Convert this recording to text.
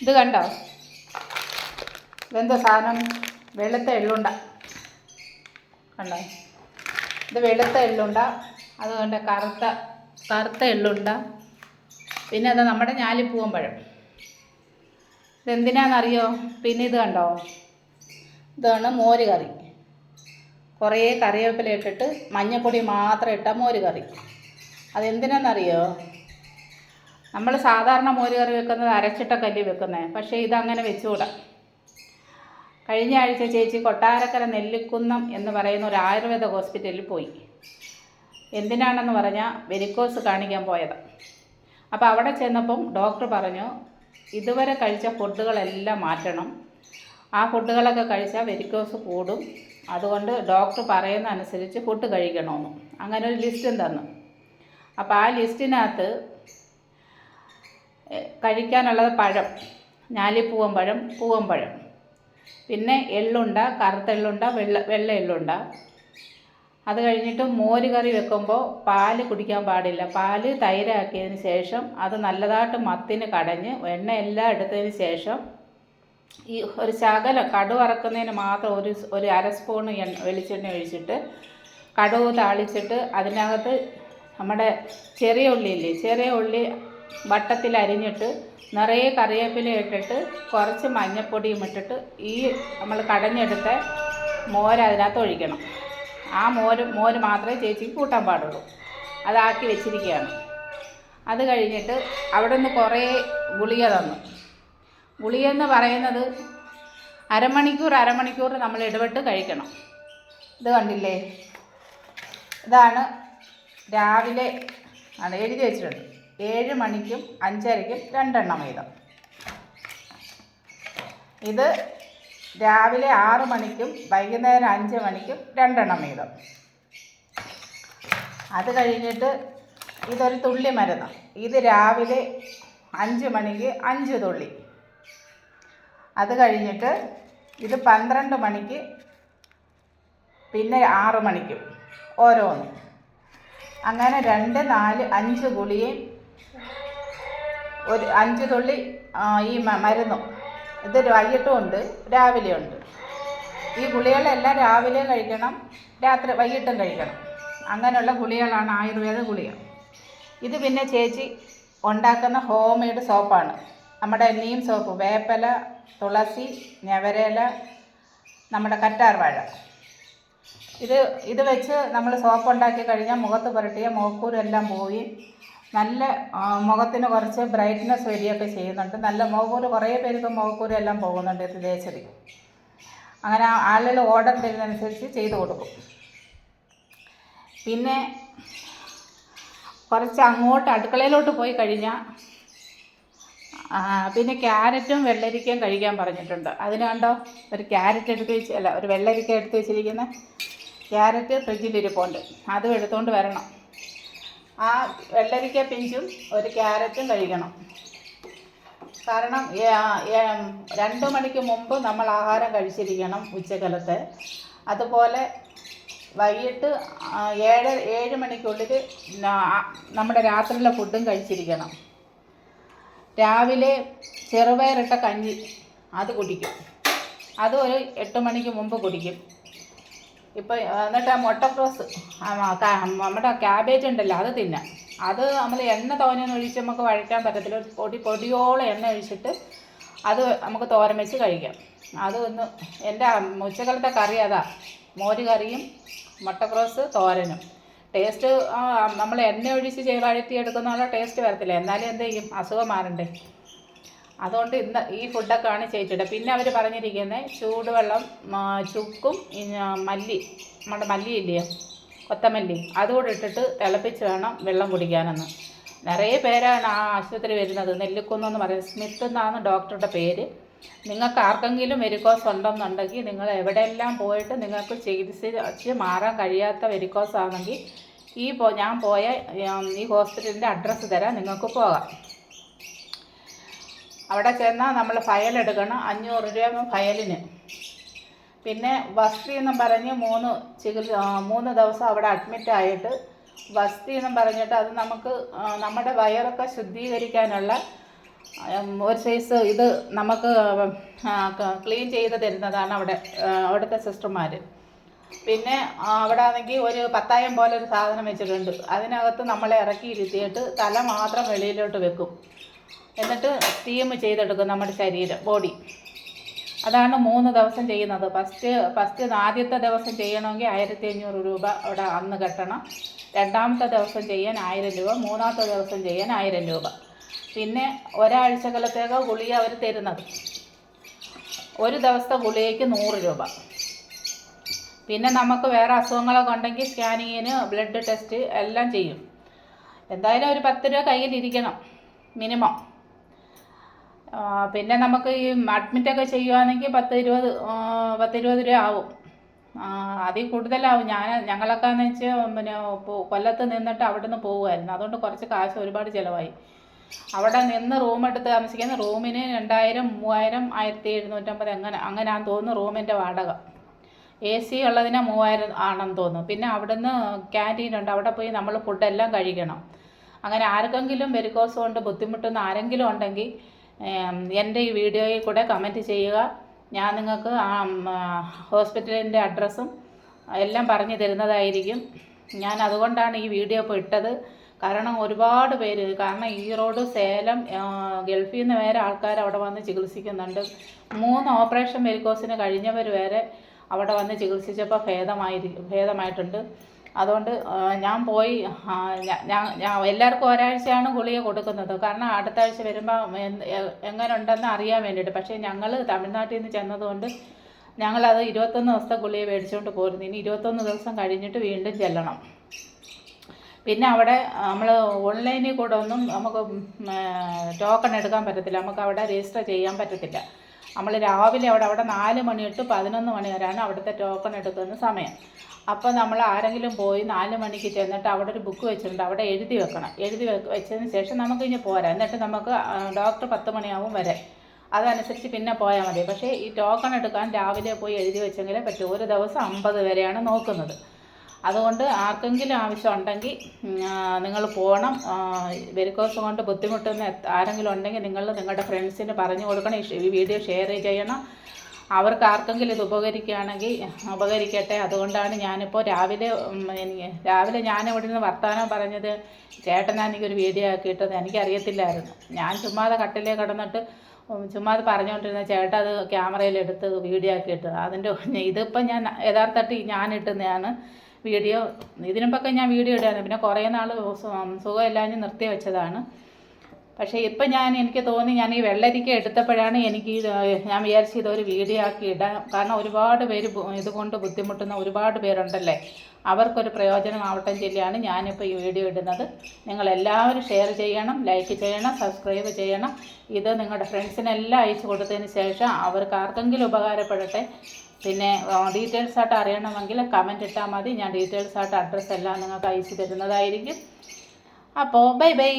ഇത് കണ്ടോ? ഇതെന്താ സാധനം? വെളുത്ത എള്ളുണ്ട. കണ്ടോ? ഇത് വെളുത്ത എള്ളുണ്ട. അതുകൊണ്ട് കറുത്ത കറുത്ത എള്ളുണ്ട. പിന്നെ അത് നമ്മുടെ ഞാലിപ്പൂവൻ പഴം ഇതെന്തിനാണെന്നറിയോ പിന്നെ ഇത് കണ്ടോ? ഇതാണ് മോര് കറി കുറേ കറിവേപ്പില ഇട്ടിട്ട് മഞ്ഞപ്പൊടി മാത്രം ഇട്ട മോര് കറി അതെന്തിനാണെന്നറിയോ നമ്മൾ സാധാരണ മോര് കറി വെക്കുന്നത് കല്ല് വെക്കുന്നത് പക്ഷേ ഇതങ്ങനെ വെച്ചുകൂടാ കഴിഞ്ഞ ആഴ്ച ചേച്ചി കൊട്ടാരക്കര നെല്ലിക്കുന്നം എന്ന് പറയുന്ന ഒരു ആയുർവേദ ഹോസ്പിറ്റലിൽ പോയി. എന്തിനാണെന്ന് പറഞ്ഞാൽ വെരിക്കോസ് കാണിക്കാൻ പോയത്. അപ്പോൾ അവിടെ ചെന്നപ്പം ഡോക്ടർ പറഞ്ഞു ഇതുവരെ കഴിച്ച ഫുഡുകളെല്ലാം മാറ്റണം. ആ ഫുഡുകളൊക്കെ കഴിച്ചാൽ വെരിക്കോസ് കൂടും. അതുകൊണ്ട് ഡോക്ടർ പറയുന്ന അനുസരിച്ച് ഫുഡ് കഴിക്കണമെന്ന് അങ്ങനെ ഒരു ലിസ്റ്റും തന്നു. അപ്പോൾ ആ ലിസ്റ്റിനകത്ത് കഴിക്കാനുള്ളത് പഴം. ഞാലിപ്പൂവൻ പഴം പൂവൻ പഴം പിന്നെ എള്ളുണ്ട കറുത്ത എള്ളുണ്ട വെള്ള വെള്ള എള്ളുണ്ട. അത് കഴിഞ്ഞിട്ട് മോര് കറി വെക്കുമ്പോൾ പാൽ കുടിക്കാൻ പാടില്ല. പാൽ തൈരാക്കിയതിന് ശേഷം അത് നല്ലതായിട്ട് മത്തിന് കടഞ്ഞ് എണ്ണ എല്ലാം എടുത്തതിന് ശേഷം ഈ ഒരു ശകലം കടു വറക്കുന്നതിന് മാത്രം ഒരു ഒരു അര സ്പൂൺ എണ്ണ വെളിച്ചെണ്ണ ഒഴിച്ചിട്ട് കടുവ് താളിച്ചിട്ട് അതിനകത്ത് നമ്മുടെ ചെറിയ ഉള്ളിയില്ലേ ചെറിയ ഉള്ളി വട്ടത്തിൽ അരിഞ്ഞിട്ട് നിറയെ കറിവേപ്പില ഇട്ടിട്ട് കുറച്ച് മഞ്ഞപ്പൊടിയും ഇട്ടിട്ട് ഈ നമ്മൾ കടഞ്ഞെടുത്ത മോര് അതിനകത്ത് ഒഴിക്കണം. ആ മോര് മോര് മാത്രമേ ചേച്ചിക്ക് കൂട്ടാൻ പാടുള്ളൂ. അതാക്കി വെച്ചിരിക്കുകയാണ്. അത് കഴിഞ്ഞിട്ട് അവിടെ നിന്ന് കുറേ ഗുളിക തന്നു. ഗുളിക എന്ന് പറയുന്നത് അരമണിക്കൂർ അരമണിക്കൂർ നമ്മൾ ഇടപെട്ട് കഴിക്കണം. ഇത് കണ്ടില്ലേ? ഇതാണ് രാവിലെ ആണ് എഴുതി വെച്ചിട്ടുണ്ട്. ഏഴ് മണിക്കും അഞ്ചരയ്ക്കും രണ്ടെണ്ണം വീതം. ഇത് രാവിലെ ആറ് മണിക്കും വൈകുന്നേരം അഞ്ച് മണിക്കും രണ്ടെണ്ണം വീതം. അത് കഴിഞ്ഞിട്ട് ഇതൊരു തുള്ളി മരുന്ന്. ഇത് രാവിലെ അഞ്ച് മണിക്ക് അഞ്ച് തുള്ളി. അത് കഴിഞ്ഞിട്ട് ഇത് പന്ത്രണ്ട് മണിക്ക് പിന്നെ ആറ് മണിക്കും ഓരോന്നും. അങ്ങനെ രണ്ട് നാല് അഞ്ച് ഗുളിയും ഒരു അഞ്ച് തുള്ളി ഈ മരുന്നും. ഇത് വൈകിട്ടും ഉണ്ട് രാവിലെ ഉണ്ട്. ഈ ഗുളികളെല്ലാം രാവിലെ കഴിക്കണം രാത്രി വൈകിട്ടും കഴിക്കണം. അങ്ങനെയുള്ള ഗുളികളാണ് ആയുർവേദ ഗുളിക. ഇത് പിന്നെ ചേച്ചി ഉണ്ടാക്കുന്ന ഹോം മെയ്ഡ് സോപ്പാണ്. നമ്മുടെ നീം സോപ്പ് വേപ്പല തുളസി ഞവരേല നമ്മുടെ കറ്റാർവാഴ ഇത് ഇത് വെച്ച് നമ്മൾ സോപ്പ് ഉണ്ടാക്കി കഴിഞ്ഞാൽ മുഖത്ത് പുരട്ടിയ മോക്കൂരെല്ലാം പോയി. നല്ല മുഖത്തിന് കുറച്ച് ബ്രൈറ്റ്നസ് വരികയൊക്കെ ചെയ്യുന്നുണ്ട്. നല്ല മുഖക്കൂര് കുറേ പേർക്ക് മുഖക്കൂര് എല്ലാം പോകുന്നുണ്ട് ഇത് തേച്ചത്. അങ്ങനെ ആളുകൾ ഓർഡർ തരുന്നതനുസരിച്ച് ചെയ്ത് കൊടുക്കും. പിന്നെ കുറച്ച് അങ്ങോട്ട് അടുക്കളയിലോട്ട് പോയി കഴിഞ്ഞാൽ പിന്നെ ക്യാരറ്റും വെള്ളരിക്കയും കഴിക്കാൻ പറഞ്ഞിട്ടുണ്ട്. അതിന് കണ്ടോ? ഒരു ക്യാരറ്റ് എടുത്ത് വെച്ച് അല്ല ഒരു വെള്ളരിക്ക എടുത്ത് വെച്ചിരിക്കുന്ന ക്യാരറ്റ് ഫ്രിഡ്ജിലിരിപ്പുണ്ട് അതും എടുത്തുകൊണ്ട് വരണം. ആ വെള്ളരിക്ക പിഞ്ചും ഒരു ക്യാരറ്റും കഴിക്കണം. കാരണം രണ്ട് മണിക്ക് മുമ്പ് നമ്മൾ ആഹാരം കഴിച്ചിരിക്കണം ഉച്ചകലത്തെ അതുപോലെ വൈകിട്ട് ഏഴ് ഏഴ് മണിക്കുള്ളിൽ നമ്മുടെ രാത്രിയിലെ ഫുഡും കഴിച്ചിരിക്കണം. രാവിലെ ചെറുപയറിട്ട കഞ്ഞി അത് കുടിക്കും. അത് ഒരു എട്ട് മണിക്ക് മുമ്പ് കുടിക്കും. ഇപ്പോൾ എന്നിട്ട് ആ മുട്ടക്രോസ് നമ്മുടെ ക്യാബേജ് ഉണ്ടല്ലോ അത് തിന്നാം. അത് നമ്മൾ എണ്ണ തോനെയൊന്നും ഒഴിച്ച് നമുക്ക് വഴറ്റാൻ പറ്റത്തില്ല. ഒരു പൊടി പൊടിയോളം എണ്ണ ഒഴിച്ചിട്ട് അത് നമുക്ക് തോരൻ വെച്ച് കഴിക്കാം. അത് ഒന്ന് എന്റെ ഉച്ചക്കാലത്തെ കറി അതാ. മോര് കറിയും മുട്ടക്രോസ് തോരനും. ടേസ്റ്റ് നമ്മൾ എണ്ണ ഒഴിച്ച് വഴറ്റി എടുക്കുന്ന ടേസ്റ്റ് വരത്തില്ല. എന്നാലും എന്ത് ചെയ്യും? അസുഖം മാറണ്ടേ. അതുകൊണ്ട് ഇന്ന് ഈ ഫുഡൊക്കെയാണ് ചേച്ചിയുടെ പിന്നെ അവർ പറഞ്ഞിരിക്കുന്നത് ചൂടുവെള്ളം ചുക്കും മല്ലി നമ്മുടെ മല്ലി ഇല്ലയോ കൊത്തമല്ലി. അതുകൂടെ ഇട്ടിട്ട് തിളപ്പിച്ച് വേണം വെള്ളം കുടിക്കാനെന്ന്. നിറയെ പേരാണ് ആ ആശുപത്രി വരുന്നത്. നെല്ലിക്കുന്ന് എന്ന് പറയുന്നത് സ്മിത്ത് എന്നാണ് ഡോക്ടറുടെ പേര്. നിങ്ങൾക്ക് ആർക്കെങ്കിലും വെരിക്കോസ് ഉണ്ടെന്നുണ്ടെങ്കിൽ നിങ്ങൾ എവിടെയെല്ലാം പോയിട്ട് നിങ്ങൾക്ക് ചികിത്സിച്ച് മാറാൻ കഴിയാത്ത വെരിക്കോസ് ആണെങ്കിൽ ഈ ഞാൻ പോയ ഈ ഹോസ്പിറ്റലിന്റെ അഡ്രസ്സ് തരാം നിങ്ങൾക്ക് പോകാം. അവിടെ ചെന്നാൽ നമ്മൾ ഫയൽ എടുക്കണം. അഞ്ഞൂറ് രൂപ ഫയലിന് പിന്നെ വസ്തി എന്നും പറഞ്ഞ് മൂന്ന് ചികിത്സ മൂന്ന് ദിവസം അവിടെ അഡ്മിറ്റ് ആയിട്ട് വസ്തി എന്നും പറഞ്ഞിട്ട് അത് നമുക്ക് നമ്മുടെ വയറൊക്കെ ശുദ്ധീകരിക്കാനുള്ള ഒരു സൈസ് ഇത് നമുക്ക് ക്ലീൻ ചെയ്ത് തരുന്നതാണ് അവിടെ അവിടുത്തെ സിസ്റ്റർമാർ പിന്നെ അവിടെ ആണെങ്കിൽ ഒരു പത്തായം പോലെ ഒരു സാധനം വെച്ചിട്ടുണ്ട്. അതിനകത്ത് നമ്മളെ ഇറക്കി ഇരുത്തിയിട്ട് തല മാത്രം വെളിയിലോട്ട് വെക്കും. എന്നിട്ട് സ്റ്റീം ചെയ്തെടുക്കും നമ്മുടെ ശരീരം ബോഡി അതാണ് മൂന്ന് ദിവസം ചെയ്യുന്നത്. ഫസ്റ്റ് ഫസ്റ്റ് ആദ്യത്തെ ദിവസം ചെയ്യണമെങ്കിൽ ആയിരത്തി അഞ്ഞൂറ് രൂപ അവിടെ അന്ന് കെട്ടണം. രണ്ടാമത്തെ ദിവസം ചെയ്യാൻ ആയിരം രൂപ മൂന്നാമത്തെ ദിവസം ചെയ്യാൻ ആയിരം രൂപ. പിന്നെ ഒരാഴ്ച കാലത്തേക്ക് ഗുളിക അവർ തരുന്നത്. ഒരു ദിവസത്തെ ഗുളികയ്ക്ക് നൂറ് രൂപ. പിന്നെ നമുക്ക് വേറെ അസുഖങ്ങളൊക്കെ ഉണ്ടെങ്കിൽ സ്കാനിങ്ങിന് ബ്ലഡ് ടെസ്റ്റ് എല്ലാം ചെയ്യും. എന്തായാലും ഒരു പത്ത് രൂപ കയ്യിലിരിക്കണം മിനിമം പിന്നെ നമുക്ക് ഈ അഡ്മിറ്റൊക്കെ ചെയ്യുവാണെങ്കിൽ പത്ത് ഇരുപത് പത്ത് ഇരുപത് രൂപ ആവും. അതിൽ കൂടുതലാവും. ഞാൻ ഞങ്ങളൊക്കെ എന്ന് വെച്ചാൽ പിന്നെ കൊല്ലത്ത് നിന്നിട്ട് അവിടെ നിന്ന് പോകുമായിരുന്നു അതുകൊണ്ട് കുറച്ച് കാശ് ഒരുപാട് ചിലവായി. അവിടെ നിന്ന് റൂം എടുത്ത് താമസിക്കുന്ന റൂമിന് രണ്ടായിരം മൂവായിരം ആയിരത്തി എഴുന്നൂറ്റമ്പത് എങ്ങനെ അങ്ങനെയാണെന്ന് തോന്നുന്നു റൂമിന്റെ വാടക. എ സി ഉള്ളതിന് മൂവായിരം ആണെന്ന് തോന്നുന്നു. പിന്നെ അവിടുന്ന് ക്യാന്റീൻ ഉണ്ട്. അവിടെ പോയി നമ്മൾ ഫുഡെല്ലാം കഴിക്കണം. അങ്ങനെ ആർക്കെങ്കിലും വെരിക്കോസ് കൊണ്ട് ബുദ്ധിമുട്ടുന്ന ആരെങ്കിലും ഉണ്ടെങ്കിൽ എന്റെ ഈ വീഡിയോയിൽ കൂടെ കമന്റ് ചെയ്യുക. ഞാൻ നിങ്ങൾക്ക് ആ ഹോസ്പിറ്റലിന്റെ അഡ്രസ്സും എല്ലാം പറഞ്ഞു തരുന്നതായിരിക്കും. ഞാൻ അതുകൊണ്ടാണ് ഈ വീഡിയോ ഇപ്പോൾ ഇട്ടത്. കാരണം ഒരുപാട് പേര് കാരണം ഈറോഡ് സേലം ഗൾഫിൽ നിന്ന് വേറെ ആൾക്കാർ അവിടെ വന്ന് ചികിത്സിക്കുന്നുണ്ട്. മൂന്ന് ഓപ്പറേഷൻ വെരിക്കോസിന് കഴിഞ്ഞവർ വരെ അവിടെ വന്ന് ചികിത്സിച്ചപ്പോൾ ഭേദമായി ഭേദമായിട്ടുണ്ട്. അതുകൊണ്ട് ഞാൻ പോയി ഞാൻ എല്ലാവർക്കും ഒരാഴ്ചയാണ് ഗുളിക കൊടുക്കുന്നത്. കാരണം അടുത്ത ആഴ്ച വരുമ്പോൾ എങ്ങനെ ഉണ്ടെന്ന് അറിയാൻ വേണ്ടിയിട്ട്. പക്ഷേ ഞങ്ങൾ തമിഴ്നാട്ടിൽ നിന്ന് ചെന്നതുകൊണ്ട് ഞങ്ങളത് ഇരുപത്തൊന്ന് ദിവസത്തെ ഗുളിക മേടിച്ചുകൊണ്ട് പോരുന്നു. ഇനി ഇരുപത്തൊന്ന് ദിവസം കഴിഞ്ഞിട്ട് വീണ്ടും ചെല്ലണം. പിന്നെ അവിടെ നമ്മൾ ഓൺലൈനിൽ കൂടെ ഒന്നും നമുക്ക് ടോക്കൺ എടുക്കാൻ പറ്റത്തില്ല. നമുക്ക് അവിടെ രജിസ്റ്റർ ചെയ്യാൻ പറ്റത്തില്ല. നമ്മൾ രാവിലെ അവിടെ അവിടെ നാല് മണി തൊട്ട് പതിനൊന്ന് മണി വരെയാണ് അവിടുത്തെ ടോക്കൺ എടുക്കുന്ന സമയം. അപ്പോൾ നമ്മൾ ആരെങ്കിലും പോയി നാല് മണിക്ക് ചെന്നിട്ട് അവിടെ ഒരു ബുക്ക് വെച്ചിട്ടുണ്ട് അവിടെ എഴുതി വെക്കണം. എഴുതി വെച്ചതിന് ശേഷം നമുക്ക് ഇനി പോരാ. എന്നിട്ട് നമുക്ക് ഡോക്ടർ പത്ത് മണിയാവും വരെ. അതനുസരിച്ച് പിന്നെ പോയാൽ മതി. പക്ഷേ ഈ ടോക്കൺ എടുക്കാൻ രാവിലെ പോയി എഴുതി വെച്ചെങ്കിലേ പറ്റൂ. ഒരു ദിവസം അമ്പത് വരെയാണ് നോക്കുന്നത്. അതുകൊണ്ട് ആർക്കെങ്കിലും ആവശ്യമുണ്ടെങ്കിൽ നിങ്ങൾ പോകണം. വെരിക്കോസ് കൊണ്ട് ബുദ്ധിമുട്ടുന്ന ആരെങ്കിലും ഉണ്ടെങ്കിൽ നിങ്ങൾ നിങ്ങളുടെ ഫ്രണ്ട്സിന് പറഞ്ഞു കൊടുക്കണം ഈ വീഡിയോ ഷെയർ ചെയ്യണം. അവർക്ക് ആർക്കെങ്കിലും ഇത് ഉപകരിക്കുകയാണെങ്കിൽ ഉപകരിക്കട്ടെ. അതുകൊണ്ടാണ് ഞാനിപ്പോൾ രാവിലെ എനിക്ക് രാവിലെ ഞാൻ ഇവിടെ നിന്ന് വർത്തമാനം പറഞ്ഞത് ചേട്ടനാ എനിക്കൊരു വീഡിയോ ആക്കിയിട്ടത് എനിക്കറിയത്തില്ലായിരുന്നു. ഞാൻ ചുമ്മാതെ കട്ടിലേ കിടന്നിട്ട് ചുമ്മാതെ പറഞ്ഞുകൊണ്ടിരുന്ന ചേട്ടൻ അത് ക്യാമറയിലെടുത്ത് വീഡിയോ ആക്കിയിട്ട് അതിന്റെ ഇതിപ്പോൾ ഞാൻ യഥാർത്ഥത്തിൽ ഞാൻ ഇട്ടുന്നതാണ് വീഡിയോ ഇതിനുമ്പൊക്കെ ഞാൻ വീഡിയോ ഇടായിരുന്നു പിന്നെ കുറേ നാൾ സുഖമില്ലാഞ്ഞ് നിർത്തി വെച്ചതാണ്. പക്ഷേ ഇപ്പം ഞാൻ എനിക്ക് തോന്നി ഞാൻ ഈ വെള്ളരിക്ക എടുത്തപ്പോഴാണ് എനിക്ക് ഞാൻ വിചാരിച്ചു ഇതൊരു വീഡിയോ ആക്കി ഇടാം. കാരണം ഒരുപാട് പേര് ഇതുകൊണ്ട് ബുദ്ധിമുട്ടുന്ന ഒരുപാട് പേരുണ്ടല്ലേ? അവർക്കൊരു പ്രയോജനമാവട്ടെ ചൊല്ലിയാണ് ഞാനിപ്പോൾ ഈ വീഡിയോ ഇടുന്നത്. നിങ്ങളെല്ലാവരും ഷെയർ ചെയ്യണം ലൈക്ക് ചെയ്യണം സബ്സ്ക്രൈബ് ചെയ്യണം. ഇത് നിങ്ങളുടെ ഫ്രണ്ട്സിനെല്ലാം അയച്ചു കൊടുത്തതിന് ശേഷം അവർക്ക് ആർക്കെങ്കിലും ഉപകാരപ്പെടട്ടെ. പിന്നെ ഡീറ്റെയിൽസ് ആയിട്ട് അറിയണമെങ്കിൽ കമന്റ് ഇട്ടാൽ മതി. ഞാൻ ഡീറ്റെയിൽസ് ആയിട്ട് അഡ്രസ്സ് എല്ലാം നിങ്ങൾക്ക് അയച്ചു തരുന്നതായിരിക്കും. അപ്പോൾ ബൈ ബൈ